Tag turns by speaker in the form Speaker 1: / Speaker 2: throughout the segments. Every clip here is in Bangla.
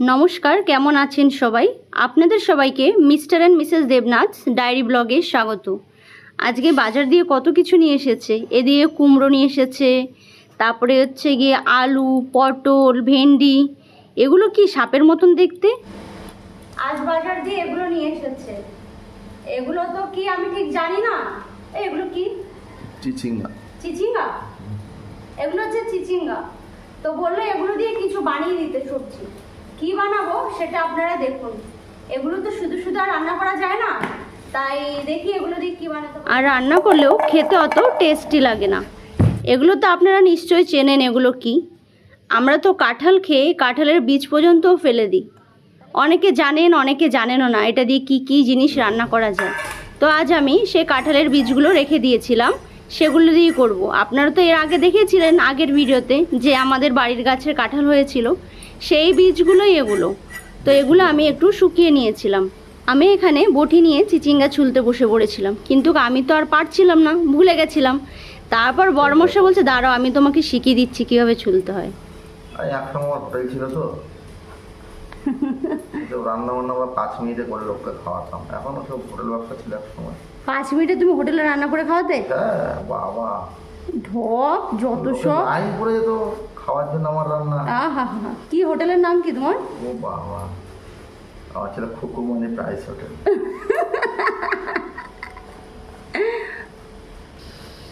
Speaker 1: নমস্কার কেমন আছেন সবাই? আপনাদের সবাইকে Mr and Mrs Debnath diary ব্লগে স্বাগত। আজকে বাজার দিয়ে কত কিছু নিয়ে এসেছে? এদিকে কুমড়ো নিয়ে এসেছে তারপরে হচ্ছে গিয়ে আলু পটল ভেন্ডি এগুলো কি সাপের মতন দেখতে? আজ বাজার দিয়ে এগুলো নিয়ে এসেছে। এগুলো তো কি আমি ঠিক জানি না? এগুলো কি?
Speaker 2: চিচিঙ্গা।
Speaker 1: চিচিঙ্গা? এগুলো হচ্ছে চিচিঙ্গা। তো বলল এগুলো দিয়ে কিছু বানিয়ে দিতে সবজি। কি বানাবো সেটা আপনারা দেখুন। এগুলো তো শুধু শুধু আর রান্না করা যায় না। তাই দেখি এগুলো দিয়ে কি বানাতে আর রান্না করলেও খেতে অত টেস্টি লাগে না। এগুলো তো আপনারা নিশ্চয়ই চেনেন এগুলো কি। আমরা তো কাঁঠাল খেয়ে কাঁঠালের বীজ পর্যন্তও ফেলে দিই। অনেকে জানেন, অনেকে জানেনও না এটা দিয়ে কি কি জিনিস রান্না করা যায়। তো আজ আমি সে কাঁঠালের বীজগুলো রেখে দিয়েছিলাম, সেগুলো দিয়েই করব। আপনারা তো এর আগে দেখেছিলেন আগের ভিডিওতে যে আমাদের বাড়ির গাছের কাঁঠাল হয়েছিল। সেই বীজগুলোই এগুলো। তো এগুলো আমি একটু শুকিয়ে নিয়েছিলাম। আমি এখানে বটি নিয়ে চিচিঙ্গা ছুলতে বসে পড়েছিলাম। কিন্তু আমি তো আর পারছিলাম না ভুলে গেছিলাম। তারপর বড়মশা বলছে দাঁড়াও আমি তোমাকে শিখিয়ে দিচ্ছি কীভাবে ছুলতে হয়।
Speaker 2: ছিল তো। রান্না বান্না পাঁচ মিনিটে করে লোককে খাওয়াতাম। এখন সব হোটেল ব্যবসা ছিল এক সময়।
Speaker 1: পাঁচ মিনিটে তুমি হোটেলে রান্না করে খাওয়াতে?
Speaker 2: হ্যাঁ বাবা।
Speaker 1: ঢপ যত সব।
Speaker 2: লাইন পড়ে যেত। খাওয়ার জন্য আমার রান্না।
Speaker 1: আহা কি হোটেলের নাম কি তোমার?
Speaker 2: ও বাবা আমার ছিল প্রাইস হোটেল।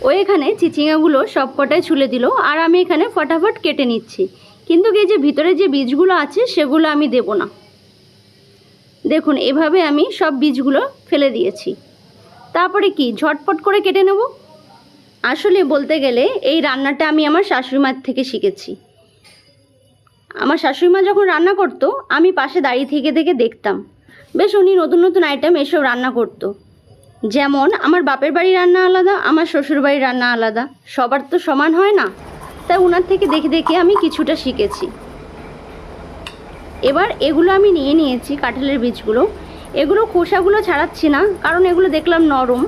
Speaker 1: ও এখানে চিচিঙ্গাগুলো সব কটায় ছুলে দিল আর আমি এখানে ফটাফট কেটে নিচ্ছি। কিন্তু এই যে ভিতরে যে বীজগুলো আছে সেগুলো আমি দেব না। দেখুন এভাবে আমি সব বীজগুলো ফেলে দিয়েছি। তারপরে কি ঝটপট করে কেটে নেব? আসলে বলতে গেলে এই রান্নাটা আমি আমার শাশুড়িমার থেকে শিখেছি। আমার শাশুড়িমা যখন রান্না করতো, আমি পাশে দাঁড়িয়ে থেকে থেকে দেখতাম। বেশ উনি নতুন নতুন আইটেম এসব রান্না করতো। যেমন, আমার বাপের বাড়ি রান্না আলাদা, আমার শ্বশুর বাড়ির রান্না আলাদা। সবার তো সমান হয় না। তাই ওনার থেকে দেখে দেখে আমি কিছুটা শিখেছি। এবার এগুলো আমি নিয়ে নিয়েছি কাঁঠালের বীজগুলো। এগুলো খোসাগুলো ছাড়াচ্ছি না, কারণ এগুলো দেখলাম নরম।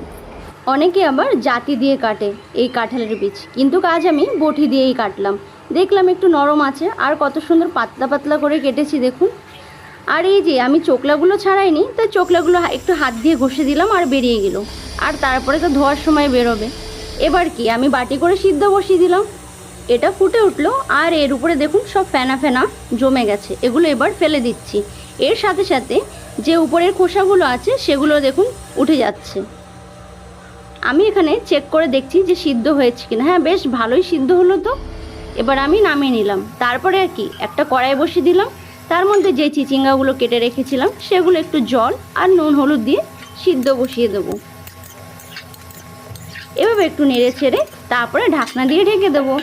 Speaker 1: অনেকে আবার জাতি দিয়ে কাটে এই কাঁঠালের বীজ। কিন্তু কাজ আমি বটি দিয়েই কাটলাম। দেখলাম একটু নরম আছে, আর কত সুন্দর পাতলা পাতলা করে কেটেছি, দেখুন। আর এই যে, আমি চোকলাগুলো ছাড়াইনি, তাই চোকলাগুলো একটু হাত দিয়ে ঘষে দিলাম আর বেরিয়ে গেল। আর তারপরে তো ধোয়ার সময় বেরোবে। এবার কি, আমি বাটি করে সিদ্ধ বসিয়ে দিলাম। এটা ফুটে উঠল, আর এর উপরে দেখুন সব ফেনা ফেনা জমে গেছে। এগুলো এবার ফেলে দিচ্ছি। এর সাথে সাথে যে উপরের খোসাগুলো আছে, সেগুলো দেখুন উঠে যাচ্ছে। আমি এখানে চেক করে দেখছি যে সিদ্ধ হয়েছে কিনা। হ্যাঁ বেশ ভালোই সিদ্ধ হলো তো। এবার আমি নামিয়ে নিলাম। তারপরে আর কি, একটা কড়াই বসিয়ে দিলাম। তার মধ্যে যে চিচিঙ্গাগুলো কেটে রেখেছিলাম, সেগুলো একটু জল আর নুন হলুদ দিয়ে সিদ্ধ বসিয়ে দেবো। এভাবে একটু নেড়ে ছেড়ে তারপরে ঢাকনা দিয়ে ঢেকে দেবো।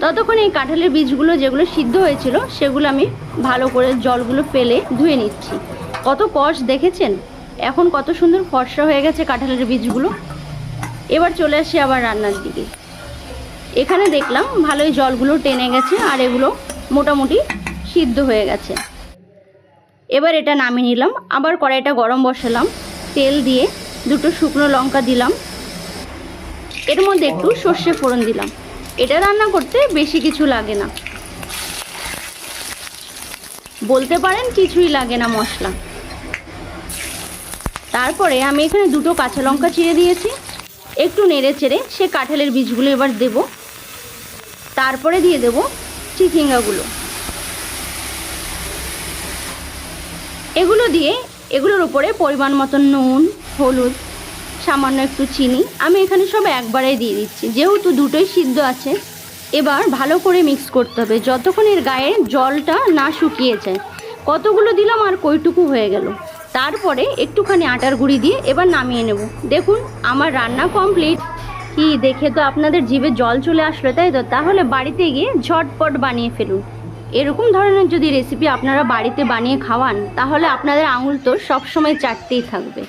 Speaker 1: ততক্ষণ এই কাঁঠালের বীজগুলো যেগুলো সিদ্ধ হয়েছিল, সেগুলো আমি ভালো করে জলগুলো ফেলে ধুয়ে নিচ্ছি। কত কষ দেখেছেন? এখন কত সুন্দর ফর্সা হয়ে গেছে কাঁঠালের বীজগুলো। এবার চলে আসি আবার রান্নার দিকে। এখানে দেখলাম ভালোই জলগুলো টেনে গেছে আর এগুলো মোটামুটি সিদ্ধ হয়ে গেছে। এবার এটা নামিয়ে নিলাম, আবার কড়াইটা গরম বসালাম, তেল দিয়ে দুটো শুকনো লঙ্কা দিলাম। এর মধ্যে একটু সর্ষে ফোড়ন দিলাম। এটা রান্না করতে বেশি কিছু লাগে না। বলতে পারেন কিছুই লাগে না মশলা। তারপরে আমি এখানে দুটো কাঁচা লঙ্কা চিড়ে দিয়েছি। একটু নেড়ে চেড়ে সে কাঁঠালের বীজগুলো এবার দেব। তারপরে দিয়ে দেব চিচিঙ্গাগুলো। এগুলো দিয়ে এগুলোর উপরে পরিমাণ মতন নুন, হলুদ, সামান্য একটু চিনি আমি এখানে সব একবারে দিয়ে দিচ্ছি। যেহেতু দুটোই সিদ্ধ আছে, এবার ভালো করে মিক্স করতে হবে। যতক্ষণ এর গায়ে জলটা না শুকিয়ে যায়। কতগুলো দিলাম আর কইটুকু হয়ে গেল। তারপরে একটুখানি আটার গুঁড়ি দিয়ে এবার নামিয়ে নেব। দেখুন, আমার রান্না কমপ্লিট কি, দেখে তো আপনাদের জিভে জল চলে আসলো, তাই তো? তাহলে বাড়িতে গিয়ে ঝটপট বানিয়ে ফেলুন। এরকম ধরনের যদি রেসিপি আপনারা বাড়িতে বানিয়ে খাওয়ান, তাহলে আপনাদের আঙুল তো সবসময় চাটতেই থাকবে।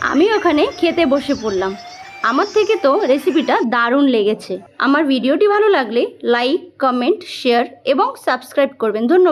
Speaker 1: আমি ওখানে খেতে বসে পড়লাম। আমার থেকে তো রেসিপিটা দারুণ লেগেছে। আমার ভিডিওটি ভালো লাগলে লাইক কমেন্ট শেয়ার এবং সাবস্ক্রাইব করবেন। ধন্যবাদ।